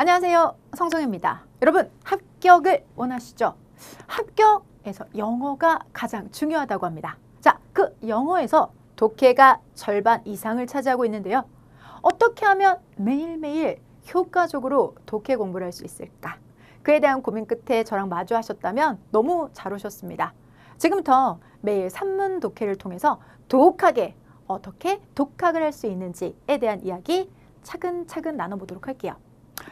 안녕하세요. 성성입니다. 여러분, 합격을 원하시죠? 합격에서 영어가 가장 중요하다고 합니다. 자, 그 영어에서 독해가 절반 이상을 차지하고 있는데요. 어떻게 하면 매일매일 효과적으로 독해 공부를 할 수 있을까? 그에 대한 고민 끝에 저랑 마주하셨다면 너무 잘 오셨습니다. 지금부터 매일 산문 독해를 통해서 독하게 어떻게 독학을 할 수 있는지에 대한 이야기 차근차근 나눠보도록 할게요.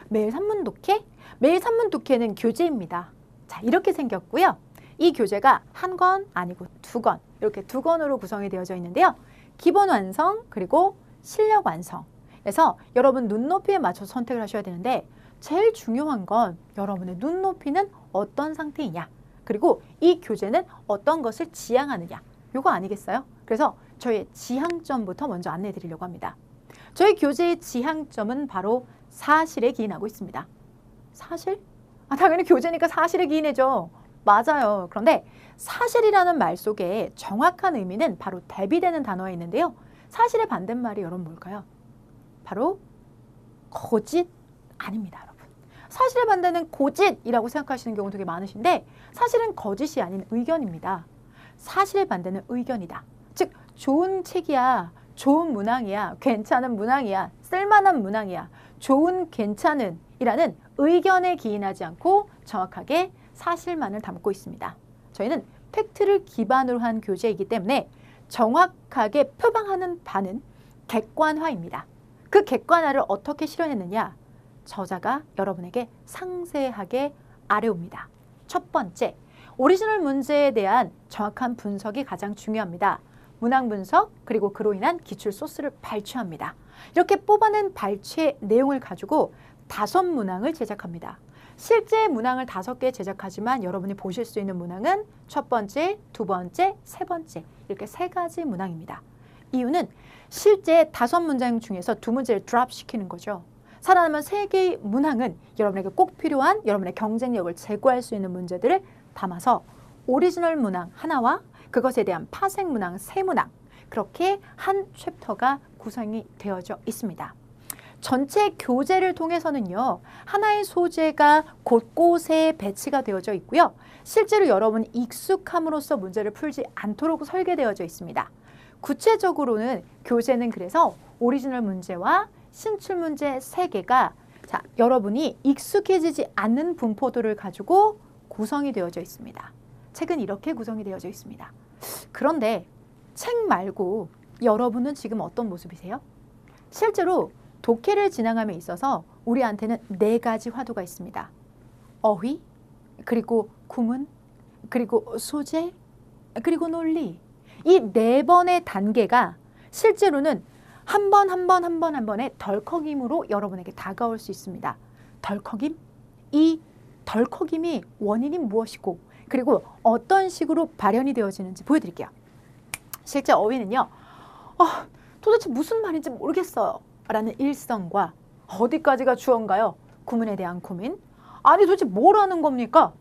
매일 산문 독해? 매일 산문 독해는 교재입니다. 자, 이렇게 생겼고요. 이 교재가 한 권 아니고 두 권, 이렇게 두 권으로 구성이 되어져 있는데요. 기본 완성 그리고 실력 완성. 그래서 여러분 눈높이에 맞춰서 선택을 하셔야 되는데 제일 중요한 건 여러분의 눈높이는 어떤 상태이냐. 그리고 이 교재는 어떤 것을 지향하느냐. 요거 아니겠어요? 그래서 저희의 지향점부터 먼저 안내해 드리려고 합니다. 저희 교재의 지향점은 바로 사실에 기인하고 있습니다. 사실? 아, 당연히 교재니까 사실에 기인해죠. 맞아요. 그런데 사실이라는 말 속에 정확한 의미는 바로 대비되는 단어에 있는데요. 사실의 반대말이 여러분 뭘까요? 바로 거짓 아닙니다, 여러분. 사실의 반대는 고짓이라고 생각하시는 경우 되게 많으신데 사실은 거짓이 아닌 의견입니다. 사실의 반대는 의견이다. 즉 좋은 책이야, 좋은 문항이야, 괜찮은 문항이야, 쓸만한 문항이야, 좋은 괜찮은 이라는 의견에 기인하지 않고 정확하게 사실만을 담고 있습니다. 저희는 팩트를 기반으로 한 교재이기 때문에 정확하게 표방하는 바는 객관화입니다. 그 객관화를 어떻게 실현했느냐? 저자가 여러분에게 상세하게 아래옵니다. 첫 번째, 오리지널 문제에 대한 정확한 분석이 가장 중요합니다. 문항 분석 그리고 그로 인한 기출 소스를 발췌합니다. 이렇게 뽑아낸 발췌 내용을 가지고 다섯 문항을 제작합니다. 실제 문항을 다섯 개 제작하지만 여러분이 보실 수 있는 문항은 첫 번째, 두 번째, 세 번째 이렇게 세 가지 문항입니다. 이유는 실제 다섯 문장 중에서 두 문제를 드랍 시키는 거죠. 살아남은 세 개의 문항은 여러분에게 꼭 필요한 여러분의 경쟁력을 제고할 수 있는 문제들을 담아서 오리지널 문항 하나와 그것에 대한 파생 문항 세 문항 그렇게 한 챕터가 구성이 되어져 있습니다. 전체 교재를 통해서는요 하나의 소재가 곳곳에 배치가 되어져 있고요 실제로 여러분이 익숙함으로써 문제를 풀지 않도록 설계되어져 있습니다 구체적으로는 교재는 그래서 오리지널 문제와 신출 문제 세개가 자, 여러분이 익숙해지지 않는 분포도를 가지고 구성이 되어져 있습니다. 책은 이렇게 구성이 되어져 있습니다. 그런데 책 말고 여러분은 지금 어떤 모습이세요? 실제로 독해를 진행함에 있어서 우리한테는 네 가지 화두가 있습니다. 어휘, 그리고 구문, 그리고 소재, 그리고 논리. 이 네 번의 단계가 실제로는 한 번, 한 번, 한 번, 한 번의 덜컥임으로 여러분에게 다가올 수 있습니다. 덜컥임? 이 덜컥임이 원인이 무엇이고 그리고 어떤 식으로 발현이 되어지는지 보여드릴게요. 실제 어휘는요. 어, 도대체 무슨 말인지 모르겠어요. 라는 일성과 어디까지가 주어인가요? 구문에 대한 고민. 아니 도대체 뭘 하는 겁니까?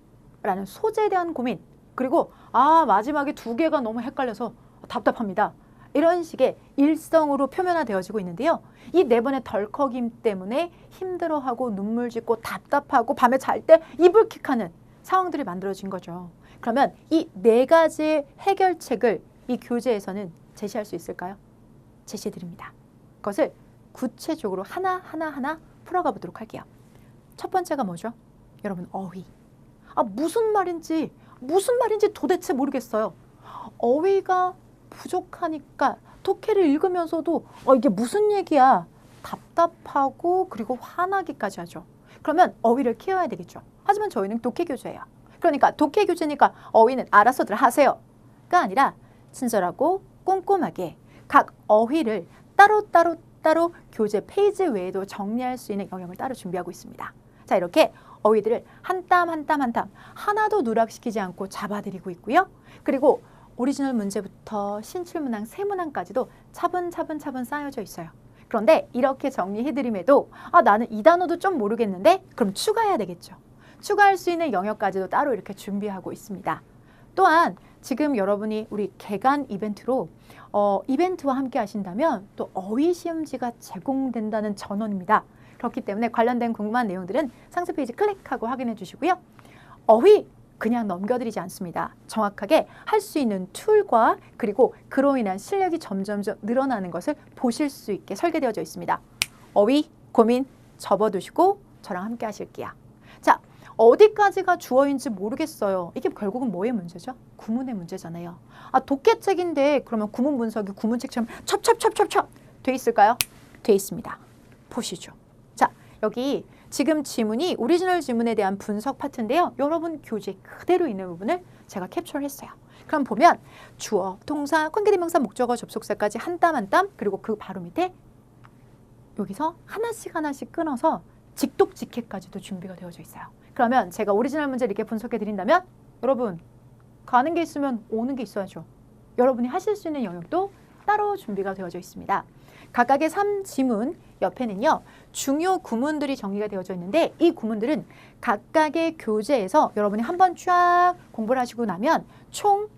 라는 소재에 대한 고민. 그리고 아 마지막에 두 개가 너무 헷갈려서 답답합니다. 이런 식의 일성으로 표면화되어지고 있는데요. 이 네 번의 덜컥임 때문에 힘들어하고 눈물 짓고 답답하고 밤에 잘 때 이불 킥하는 상황들이 만들어진 거죠. 그러면 이 네 가지의 해결책을 이 교재에서는 제시할 수 있을까요? 제시해 드립니다. 그것을 구체적으로 하나 하나 하나 풀어가 보도록 할게요. 첫 번째가 뭐죠? 여러분 어휘. 아 무슨 말인지 무슨 말인지 도대체 모르겠어요. 어휘가 부족하니까 독해를 읽으면서도 어 이게 무슨 얘기야 답답하고 그리고 화나기까지 하죠. 그러면 어휘를 키워야 되겠죠. 하지만 저희는 독해 교재예요. 그러니까 독해 교재니까 어휘는 알아서들 하세요가 아니라 친절하고 꼼꼼하게 각 어휘를 따로따로 따로 교재 페이지 외에도 정리할 수 있는 영역을 따로 준비하고 있습니다. 자 이렇게 어휘들을 한 땀 한 땀 한 땀 하나도 누락시키지 않고 잡아드리고 있고요. 그리고 오리지널 문제부터 신출문항, 세문항까지도 차분차분차분 쌓여져 있어요. 그런데 이렇게 정리해드림에도 아 나는 이 단어도 좀 모르겠는데 그럼 추가해야 되겠죠. 추가할 수 있는 영역까지도 따로 이렇게 준비하고 있습니다. 또한 지금 여러분이 우리 개간 이벤트로 어, 이벤트와 함께 하신다면 또 어휘 시험지가 제공된다는 전원입니다. 그렇기 때문에 관련된 궁금한 내용들은 상세 페이지 클릭하고 확인해 주시고요. 어휘 그냥 넘겨드리지 않습니다. 정확하게 할 수 있는 툴과 그리고 그로 인한 실력이 점점점 늘어나는 것을 보실 수 있게 설계되어져 있습니다. 어휘 고민 접어두시고 저랑 함께 하실게요. 자, 어디까지가 주어인지 모르겠어요. 이게 결국은 뭐의 문제죠? 구문의 문제잖아요. 아, 독해책인데 그러면 구문 분석이 구문책처럼 첩첩첩첩첩 돼 있을까요? 돼 있습니다. 보시죠. 자, 여기 지금 지문이 오리지널 지문에 대한 분석 파트인데요. 여러분 교재 그대로 있는 부분을 제가 캡처를 했어요. 그럼 보면 주어, 동사, 관계대명사, 목적어, 접속사까지 한 땀 한땀 그리고 그 바로 밑에 여기서 하나씩 하나씩 끊어서 직독 직해까지도 준비가 되어져 있어요. 그러면 제가 오리지널 문제를 이렇게 분석해 드린다면 여러분 가는 게 있으면 오는 게 있어야죠. 여러분이 하실 수 있는 영역도 따로 준비가 되어져 있습니다. 각각의 3지문 옆에는요. 중요 구문들이 정리가 되어져 있는데 이 구문들은 각각의 교재에서 여러분이 한 번 쫙 공부를 하시고 나면 총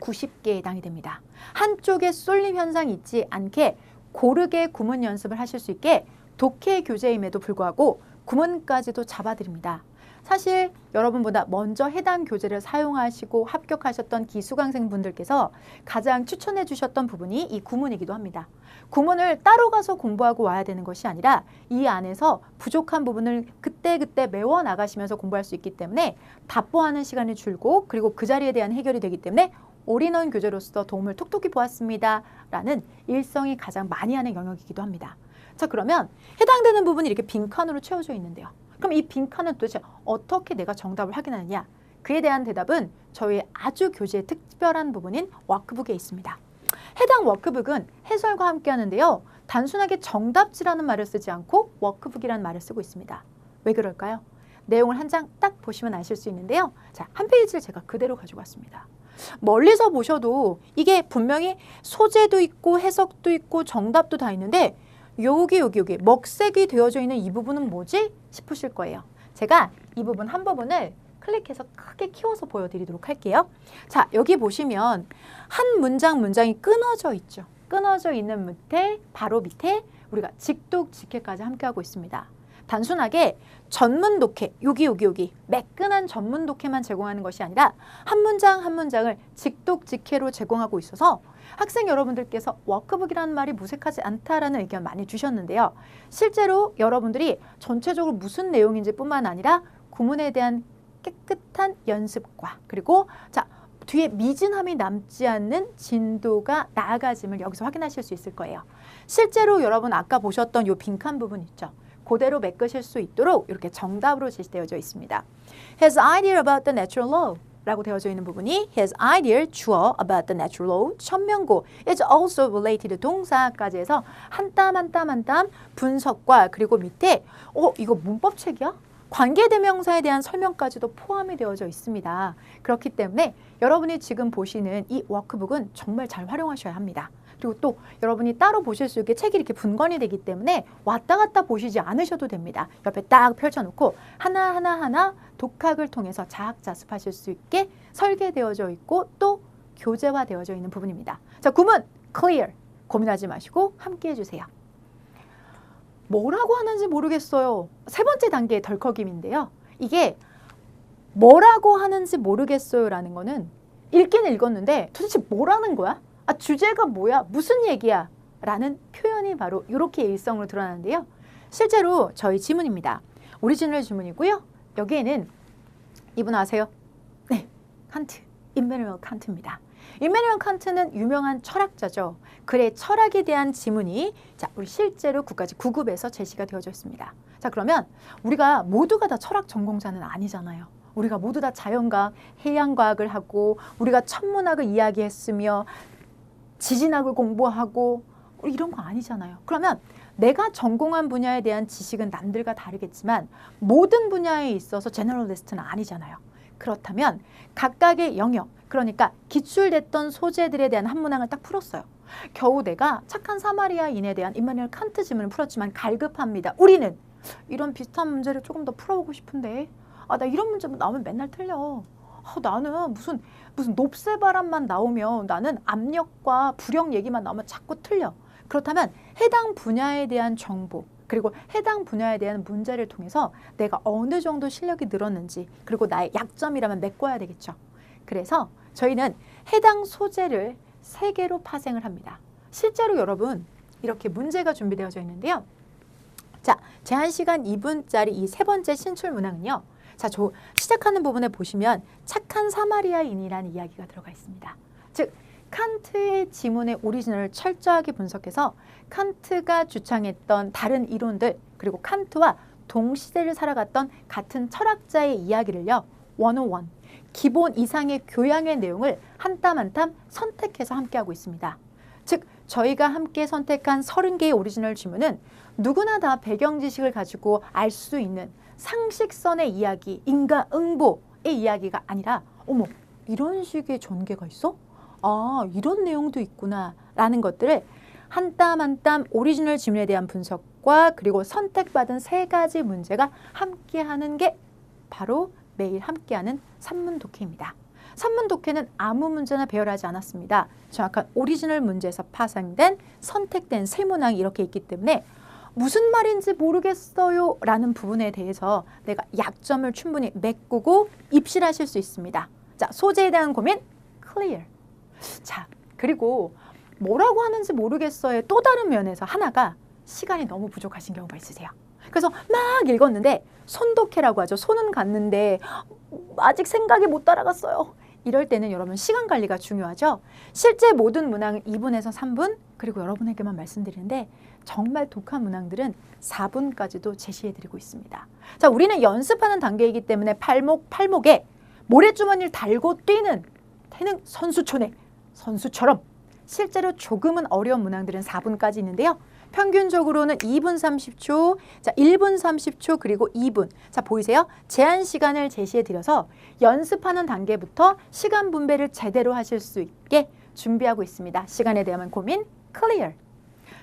90개에 해당이 됩니다. 한쪽에 쏠림 현상이 있지 않게 고르게 구문 연습을 하실 수 있게 독해 교재임에도 불구하고 구문까지도 잡아드립니다. 사실 여러분보다 먼저 해당 교재를 사용하시고 합격하셨던 기수강생분들께서 가장 추천해 주셨던 부분이 이 구문이기도 합니다. 구문을 따로 가서 공부하고 와야 되는 것이 아니라 이 안에서 부족한 부분을 그때그때 메워 나가시면서 공부할 수 있기 때문에 답보하는 시간이 줄고 그리고 그 자리에 대한 해결이 되기 때문에 올인원 교재로서 도움을 톡톡히 보았습니다. 라는 일성이 가장 많이 하는 영역이기도 합니다. 자 그러면 해당되는 부분이 이렇게 빈칸으로 채워져 있는데요. 그럼 이 빈칸은 도대체 어떻게 내가 정답을 확인하느냐? 그에 대한 대답은 저희 아주 교재의 특별한 부분인 워크북에 있습니다. 해당 워크북은 해설과 함께 하는데요. 단순하게 정답지라는 말을 쓰지 않고 워크북이라는 말을 쓰고 있습니다. 왜 그럴까요? 내용을 한 장 딱 보시면 아실 수 있는데요. 자, 한 페이지를 제가 그대로 가지고 왔습니다. 멀리서 보셔도 이게 분명히 소재도 있고 해석도 있고 정답도 다 있는데 여기 여기 여기 먹색이 되어져 있는 이 부분은 뭐지 싶으실 거예요. 제가 이 부분 한 부분을 클릭해서 크게 키워서 보여드리도록 할게요. 자 여기 보시면 한 문장 문장이 끊어져 있죠. 끊어져 있는 밑에 바로 밑에 우리가 직독 직해까지 함께하고 있습니다. 단순하게 전문 독해, 여기 여기 여기 매끈한 전문 독해만 제공하는 것이 아니라 한 문장 한 문장을 직독 직해로 제공하고 있어서 학생 여러분들께서 워크북이라는 말이 무색하지 않다라는 의견 많이 주셨는데요. 실제로 여러분들이 전체적으로 무슨 내용인지 뿐만 아니라 구문에 대한 깨끗한 연습과 그리고 자 뒤에 미진함이 남지 않는 진도가 나아가짐을 여기서 확인하실 수 있을 거예요. 실제로 여러분 아까 보셨던 요 빈칸 부분 있죠. 그대로 메꾸실 수 있도록 이렇게 정답으로 제시되어져 있습니다. His idea about the natural law 라고 되어져 있는 부분이 his idea 주어 about the natural law 천명고 is also related 동사까지 해서 한 땀 한 땀 한 땀 분석과 그리고 밑에 어 이거 문법책이야? 관계대명사에 대한 설명까지도 포함이 되어져 있습니다. 그렇기 때문에 여러분이 지금 보시는 이 워크북은 정말 잘 활용하셔야 합니다. 그리고 또 여러분이 따로 보실 수 있게 책이 이렇게 분권이 되기 때문에 왔다 갔다 보시지 않으셔도 됩니다. 옆에 딱 펼쳐놓고 하나하나 하나 독학을 통해서 자학자습하실 수 있게 설계되어져 있고 또 교재화 되어져 있는 부분입니다. 자, 구문 clear 고민하지 마시고 함께 해주세요. 뭐라고 하는지 모르겠어요. 세 번째 단계의 덜컥임인데요. 이게 뭐라고 하는지 모르겠어요라는 거는 읽기는 읽었는데 도대체 뭐라는 거야? 아, 주제가 뭐야? 무슨 얘기야? 라는 표현이 바로 이렇게 일성으로 드러나는데요. 실제로 저희 지문입니다. 오리지널 지문이고요. 여기에는 이분 아세요? 네, 칸트, 임메누엘 칸트입니다. 임메누엘 칸트는 유명한 철학자죠. 그의 철학에 대한 지문이 자 우리 실제로 국가지 9급에서 제시가 되어져 있습니다. 자 그러면 우리가 모두가 다 철학 전공자는 아니잖아요. 우리가 모두 다 자연과학, 해양과학을 하고 우리가 천문학을 이야기했으며 지진학을 공부하고 이런 거 아니잖아요. 그러면 내가 전공한 분야에 대한 지식은 남들과 다르겠지만 모든 분야에 있어서 제너럴리스트는 아니잖아요. 그렇다면 각각의 영역, 그러니까 기출됐던 소재들에 대한 한 문항을 딱 풀었어요. 겨우 내가 착한 사마리아인에 대한 임마누엘 칸트 지문을 풀었지만 갈급합니다. 우리는 이런 비슷한 문제를 조금 더 풀어보고 싶은데 아 나 이런 문제 나오면 맨날 틀려. 아, 나는 무슨 무슨 높새 바람만 나오면 나는 압력과 불력 얘기만 나오면 자꾸 틀려. 그렇다면 해당 분야에 대한 정보 그리고 해당 분야에 대한 문제를 통해서 내가 어느 정도 실력이 늘었는지 그리고 나의 약점이라면 메꿔야 되겠죠. 그래서 저희는 해당 소재를 세 개로 파생을 합니다. 실제로 여러분 이렇게 문제가 준비되어져 있는데요. 자, 제한 시간 2분짜리 이 세 번째 신출 문항은요. 자, 저 시작하는 부분에 보시면 착한 사마리아인이라는 이야기가 들어가 있습니다. 즉 칸트의 지문의 오리지널을 철저하게 분석해서 칸트가 주창했던 다른 이론들 그리고 칸트와 동시대를 살아갔던 같은 철학자의 이야기를요. 101 기본 이상의 교양의 내용을 한 땀 한 땀 선택해서 함께하고 있습니다. 즉 저희가 함께 선택한 30개의 오리지널 지문은 누구나 다 배경 지식을 가지고 알 수 있는 상식선의 이야기, 인과응보의 이야기가 아니라 어머 이런 식의 전개가 있어? 아 이런 내용도 있구나 라는 것들을 한 땀 한 땀 오리지널 지문에 대한 분석과 그리고 선택받은 세 가지 문제가 함께하는 게 바로 매일 함께하는 산문 독해입니다. 산문 독해는 아무 문제나 배열하지 않았습니다. 정확한 오리지널 문제에서 파생된 선택된 세 문항이 이렇게 있기 때문에 무슨 말인지 모르겠어요 라는 부분에 대해서 내가 약점을 충분히 메꾸고 입실하실 수 있습니다. 자, 소재에 대한 고민 clear. 자, 그리고 뭐라고 하는지 모르겠어요. 또 다른 면에서 하나가 시간이 너무 부족하신 경우가 있으세요. 그래서 막 읽었는데 손독해라고 하죠. 손은 갔는데 아직 생각이 못 따라갔어요. 이럴 때는 여러분 시간 관리가 중요하죠. 실제 모든 문항은 2분에서 3분 그리고 여러분에게만 말씀드리는데 정말 독한 문항들은 4분까지도 제시해드리고 있습니다. 자, 우리는 연습하는 단계이기 때문에 팔목 팔목에 모래주머니를 달고 뛰는 태능 선수촌에 선수처럼 실제로 조금은 어려운 문항들은 4분까지 있는데요. 평균적으로는 2분 30초, 자 1분 30초 그리고 2분. 자 보이세요? 제한 시간을 제시해 드려서 연습하는 단계부터 시간 분배를 제대로 하실 수 있게 준비하고 있습니다. 시간에 대한 고민 클리어.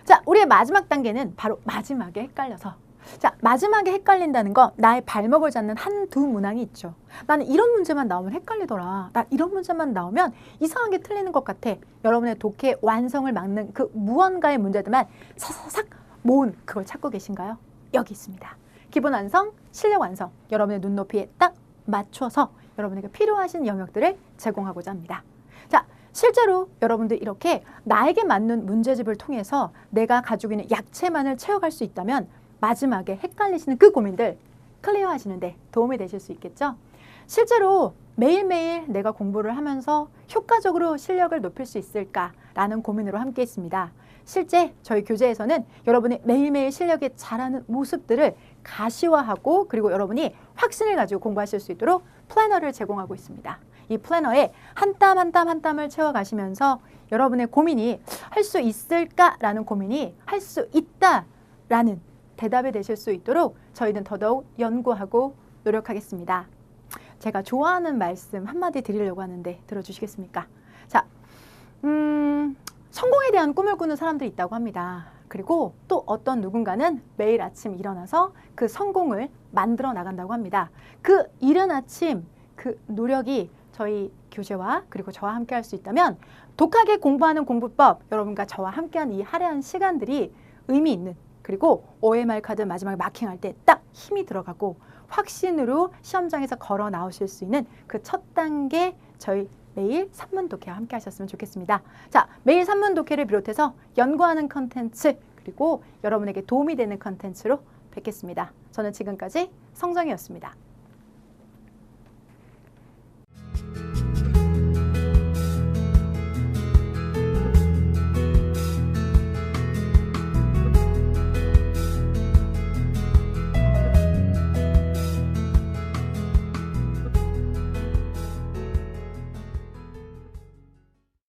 자, 우리의 마지막 단계는 바로 마지막에 헷갈려서 자, 마지막에 헷갈린다는 거 나의 발목을 잡는 한 두 문항이 있죠. 나는 이런 문제만 나오면 헷갈리더라. 나 이런 문제만 나오면 이상하게 틀리는 것 같아. 여러분의 독해 완성을 막는 그 무언가의 문제들만 사사삭 모은 그걸 찾고 계신가요? 여기 있습니다. 기본 완성, 실력 완성. 여러분의 눈높이에 딱 맞춰서 여러분에게 필요하신 영역들을 제공하고자 합니다. 자, 실제로 여러분들 이렇게 나에게 맞는 문제집을 통해서 내가 가지고 있는 약체만을 채워갈 수 있다면 마지막에 헷갈리시는 그 고민들 클리어 하시는데 도움이 되실 수 있겠죠? 실제로 매일매일 내가 공부를 하면서 효과적으로 실력을 높일 수 있을까라는 고민으로 함께 했습니다. 실제 저희 교재에서는 여러분이 매일매일 실력이 잘하는 모습들을 가시화하고 그리고 여러분이 확신을 가지고 공부하실 수 있도록 플래너를 제공하고 있습니다. 이 플래너에 한 땀 한 땀 한 땀을 채워가시면서 여러분의 고민이 할 수 있을까라는 고민이 할 수 있다라는 대답이 되실 수 있도록 저희는 더더욱 연구하고 노력하겠습니다. 제가 좋아하는 말씀 한마디 드리려고 하는데 들어주시겠습니까? 자, 음, 성공에 대한 꿈을 꾸는 사람들이 있다고 합니다. 그리고 또 어떤 누군가는 매일 아침 일어나서 그 성공을 만들어 나간다고 합니다. 그 이른 아침 그 노력이 저희 교재와 그리고 저와 함께 할 수 있다면 독하게 공부하는 공부법 여러분과 저와 함께한 이 화려한 시간들이 의미 있는 그리고 OMR 카드 마지막에 마킹할 때 딱 힘이 들어가고 확신으로 시험장에서 걸어 나오실 수 있는 그 첫 단계 저희 매일 산문 독해와 함께 하셨으면 좋겠습니다. 자, 매일 산문 독해를 비롯해서 연구하는 컨텐츠 그리고 여러분에게 도움이 되는 컨텐츠로 뵙겠습니다. 저는 지금까지 성정이었습니다.